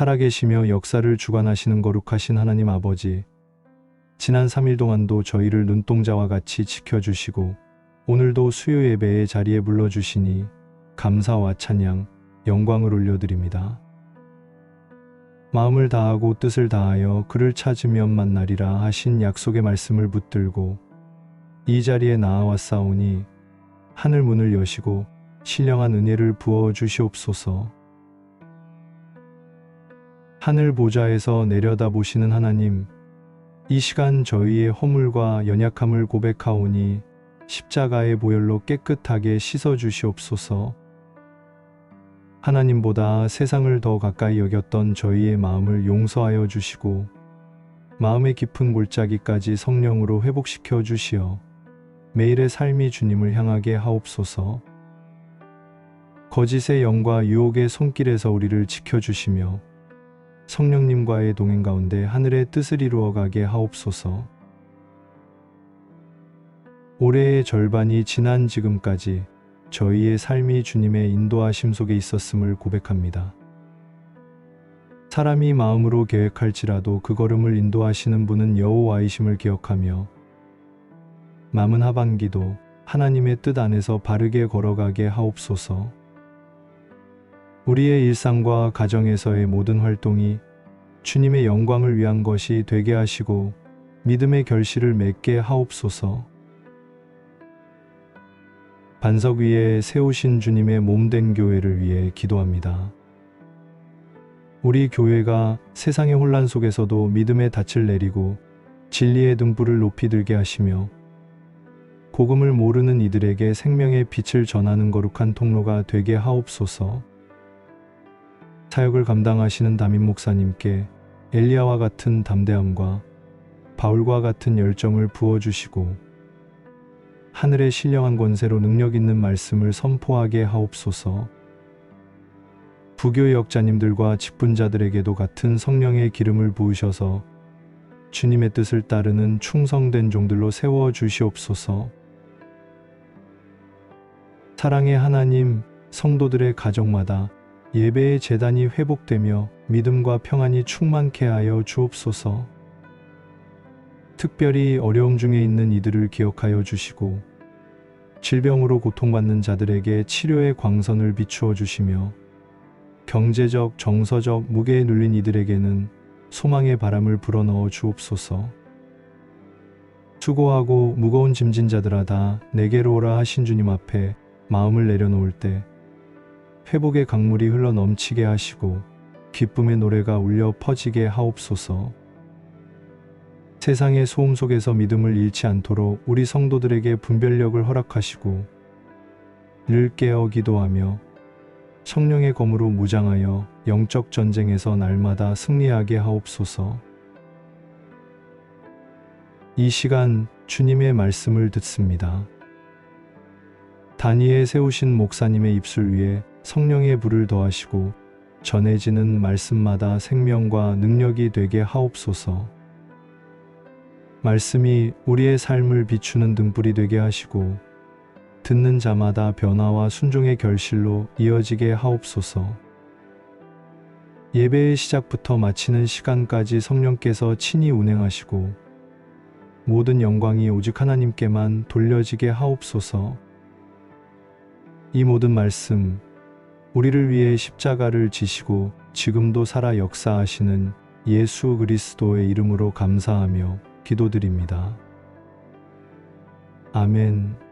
살아계시며 역사를 주관하시는 거룩하신 하나님 아버지, 지난 3일 동안도 저희를 눈동자와 같이 지켜주시고 오늘도 수요 예배의 자리에 불러주시니 감사와 찬양, 영광을 올려드립니다. 마음을 다하고 뜻을 다하여 그를 찾으면 만나리라 하신 약속의 말씀을 붙들고 이 자리에 나아왔사오니 하늘 문을 여시고 신령한 은혜를 부어 주시옵소서. 하늘 보좌에서 내려다 보시는 하나님, 이 시간 저희의 허물과 연약함을 고백하오니 십자가의 보혈로 깨끗하게 씻어 주시옵소서. 하나님보다 세상을 더 가까이 여겼던 저희의 마음을 용서하여 주시고 마음의 깊은 골짜기까지 성령으로 회복시켜 주시어 매일의 삶이 주님을 향하게 하옵소서. 거짓의 영과 유혹의 손길에서 우리를 지켜주시며 성령님과의 동행 가운데 하늘의 뜻을 이루어가게 하옵소서. 올해의 절반이 지난 지금까지 저희의 삶이 주님의 인도하심 속에 있었음을 고백합니다. 사람이 마음으로 계획할지라도 그 걸음을 인도하시는 분은 여호와이심을 기억하며 남은 하반기도 하나님의 뜻 안에서 바르게 걸어가게 하옵소서. 우리의 일상과 가정에서의 모든 활동이 주님의 영광을 위한 것이 되게 하시고 믿음의 결실을 맺게 하옵소서. 반석 위에 세우신 주님의 몸된 교회를 위해 기도합니다. 우리 교회가 세상의 혼란 속에서도 믿음의 닻을 내리고 진리의 등불을 높이 들게 하시며 복음을 모르는 이들에게 생명의 빛을 전하는 거룩한 통로가 되게 하옵소서. 사역을 감당하시는 담임 목사님께 엘리야와 같은 담대함과 바울과 같은 열정을 부어주시고 하늘의 신령한 권세로 능력 있는 말씀을 선포하게 하옵소서. 부교의 역자님들과 직분자들에게도 같은 성령의 기름을 부으셔서 주님의 뜻을 따르는 충성된 종들로 세워 주시옵소서. 사랑의 하나님, 성도들의 가정마다 예배의 재단이 회복되며 믿음과 평안이 충만케 하여 주옵소서. 특별히 어려움 중에 있는 이들을 기억하여 주시고 질병으로 고통받는 자들에게 치료의 광선을 비추어 주시며 경제적, 정서적 무게에 눌린 이들에게는 소망의 바람을 불어넣어 주옵소서. 수고하고 무거운 짐진 자들아 다 내게로 오라 하신 주님 앞에 마음을 내려놓을 때 회복의 강물이 흘러 넘치게 하시고 기쁨의 노래가 울려 퍼지게 하옵소서. 세상의 소음 속에서 믿음을 잃지 않도록 우리 성도들에게 분별력을 허락하시고 늘 깨어 기도하며 성령의 검으로 무장하여 영적 전쟁에서 날마다 승리하게 하옵소서. 이 시간 주님의 말씀을 듣습니다. 단위에 세우신 목사님의 입술 위에 성령의 불을 더하시고 전해지는 말씀마다 생명과 능력이 되게 하옵소서. 말씀이 우리의 삶을 비추는 등불이 되게 하시고 듣는 자마다 변화와 순종의 결실로 이어지게 하옵소서. 예배의 시작부터 마치는 시간까지 성령께서 친히 운행하시고 모든 영광이 오직 하나님께만 돌려지게 하옵소서. 이 모든 말씀, 우리를 위해 십자가를 지시고 지금도 살아 역사하시는 예수 그리스도의 이름으로 감사하며 기도드립니다. 아멘.